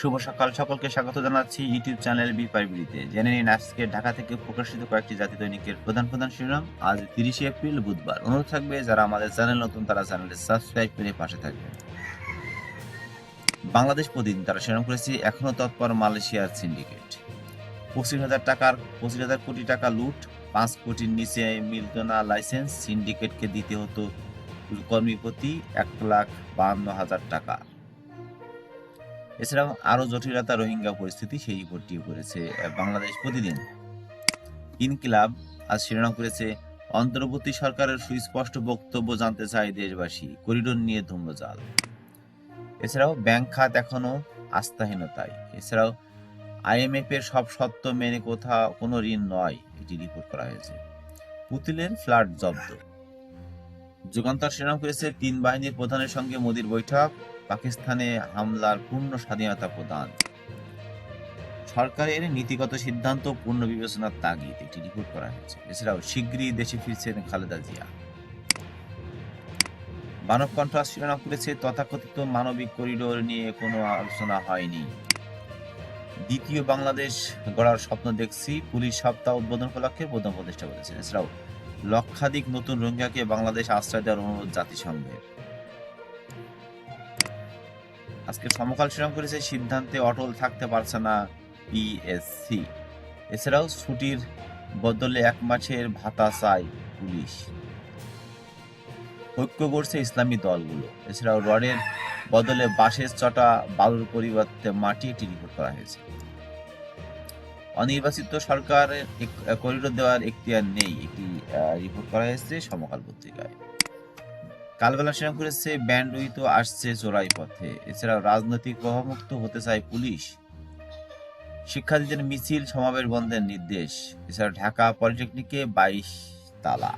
শুভ সকাল। সকলকে স্বাগত জানাচ্ছি ইউটিউব চ্যানেল বিপাইবিলিতে জেনে নিন, আজকে ঢাকা থেকে প্রকাশিত কয়েকটি জাতি দৈনিকের প্রধান প্রধান শিরোনাম। আজ তিরিশে এপ্রিল, বুধবার। অনুরোধ থাকবে, যারা আমাদের চ্যানেল নতুন, তারা চ্যানেলটি সাবস্ক্রাইব করে পাশে থাকবেন। বাংলাদেশ প্রতিদিন তারা শিরোনাম করেছে, এখনও তৎপর মালয়েশিয়ার সিন্ডিকেট। পঁচিশ হাজার টাকার, পঁচিশ হাজার কোটি টাকা লুট, পাঁচ কোটির নিচে মিলত না লাইসেন্স, সিন্ডিকেটকে দিতে হতো কর্মী প্রতি এক লাখ বাহান্ন হাজার টাকা। এছাড়াও আরও জটিলতা রোহিঙ্গা পরিস্থিতি সেই রিপোর্টটিও করেছে বাংলাদেশ প্রতিদিন। ইনকিলাব আজ শিরোনাম করেছে, অন্তর্বর্তী সরকারের সুস্পষ্ট বক্তব্য জানতে চায় দেশবাসী, করিডোর নিয়ে ধূম্রজাল। এছাড়াও ব্যাংক খাত এখনও আস্থাহীনতায়। এছাড়াও আইএমএফ এর সব সত্য মেনে কোথাও কোনো ঋণ নয়, এটি রিপোর্ট করা হয়েছে। পুতিলের ফ্ল্যাট জব্দ। যুগান্তর শিরোনাম করেছে, তিন বাহিনীর প্রধানের সঙ্গে মোদির বৈঠক। পাকিস্তানে হামলার পূর্ণ স্বাধীনতা প্রদান। সরকারের নীতিগত সিদ্ধান্ত পূর্ণ বিবেচনার তাগিদ, একটি রিপোর্ট করা হয়েছে। এছাড়াও শীঘ্রই দেশে ফিরছেন খালেদা জিয়া। মানব কণ্ঠ আজ শিরোনাম করেছে, তথাকথিত মানবিক করিডোর নিয়ে কোনো আলোচনা হয়নি। দ্বিতীয় বাংলাদেশ গড়ার স্বপ্ন দেখছি, পুলিশ সপ্তাহ উদ্বোধন উপলক্ষে প্রধান প্রতিষ্ঠা বলেছেন। এছাড়াও লক্ষাধিক নতুন রোহিঙ্গাকে বাংলাদেশ আশ্রয় দেওয়ার অনুরোধ জাতিসংঘের। আজকে সমকাল শিরোনাম করেছে সিদ্ধান্তে অটল থাকতে পারছে না পিএসসি এছাড়াও ছুটির বদলে এক মাসের ভাতা চায় পুলিশ। ঐক্য করছে ইসলামী দলগুলো। এছাড়াও রডের বদলে বাঁশের চটা বালুর পরিবর্তে মাটি একটি রিপোর্ট করা হয়েছে। অনির্বাচিত সরকারের করিডোর দেওয়ার এখতিয়ার নেই। একটি রিপোর্ট করা হয়েছে সমকাল পত্রিকায়। কালবেলা করেছে ব্যান্ড উইত আসছে চোরাই পথে। এছাড়াও রাজনৈতিক প্রভাবমুক্ত হতে চায় পুলিশ। শিক্ষার্থীদের মিছিল, সমাবেশ বন্ধের নির্দেশ। এছাড়া ঢাকা পলিটেকনিকে বাইশ তালা।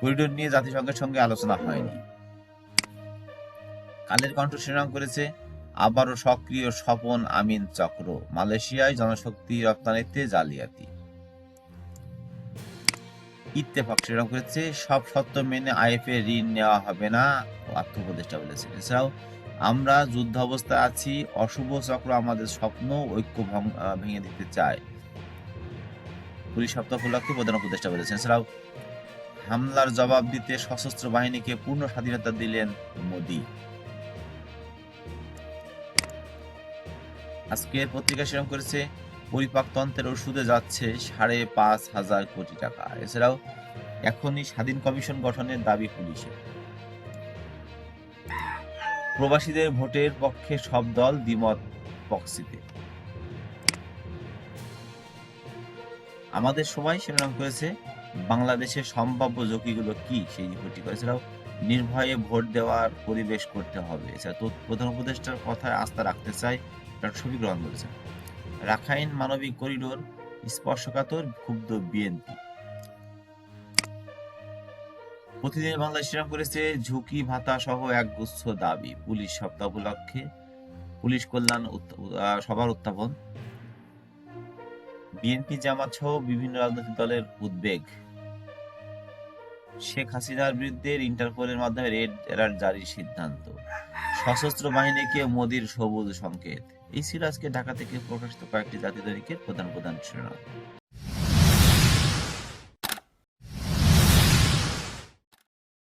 করিডোর নিয়ে জাতিসংঘের সঙ্গে আলোচনা হয়নি। কালের কণ্ঠ শিরোনাম করেছে, আবারও সক্রিয় স্বপন আমিন চক্র। মালয়েশিয়ায় জনশক্তি রপ্তানিতে জালিয়াতি। ইত্তেফাক শিরোনাম করেছে, সব সত্য মেনে আইএফএ ঋণ নেওয়া হবে না আত্ম উপদেষ্টা বলেছেন এছাড়াও আমরা যুদ্ধ অবস্থায় আছি, অশুভ চক্র আমাদের স্বপ্ন, ঐক্য ভেঙে দিতে চায়। পুলিশ সপ্তাহ উপলক্ষে প্রধান উপদেষ্টা বলেছেন। এছাড়াও হামলার জবাব দিতে সশস্ত্র বাহিনীকে পূর্ণ স্বাধীনতা দিলেন মোদী। আজকে পত্রিকা শিরোনাম করেছে পরিপাকতন্ত্রের ওষুধে যাচ্ছে সাড়ে পাঁচ হাজার কোটি টাকা। এছাড়াও এখনই স্বাধীন কমিশন গঠনের দাবি পুলিশের। প্রবাসীদের ভোটের পক্ষে সব দল দ্বিমত বক্সিতে আমাদের সময় শিরোনাম করেছে, বাংলাদেশের সম্ভাব্য ঝুঁকিগুলো কি সেই রিপোর্টটি করে এছাড়াও নির্ভয়ে ভোট দেওয়ার পরিবেশ করতে হবে। এছাড়া প্রধান উপদেষ্টার কথায় আস্থা রাখতে চাই ডক্টর শফিক রহমান বলেছেন। রাখাইন মানবিক করিডোর স্পর্শকাতর ক্ষুব্ধ বিএনপি। প্রতিদিন বাংলাদেশ শিরাম করেছে ঝুঁকি ভাতা সহ এক গুচ্ছ দাবি। পুলিশ সপ্তাহ উপলক্ষে পুলিশ কল্যাণ সবার উত্থাপন। বিএনপি জামাত সহ বিভিন্ন রাজনৈতিক দলের উদ্বেগ। শেখ হাসিনার বিরুদ্ধে ইন্টারপোলের মাধ্যমে রেড অ্যালার্ট জারির সিদ্ধান্ত। সশস্ত্র বাহিনীকে মোদির সবুজ সংকেত। এই আজকে ঢাকা থেকে প্রকাশিত কয়েকটি জাতীয় দৈনিকের প্রধান প্রধান শিরোনাম।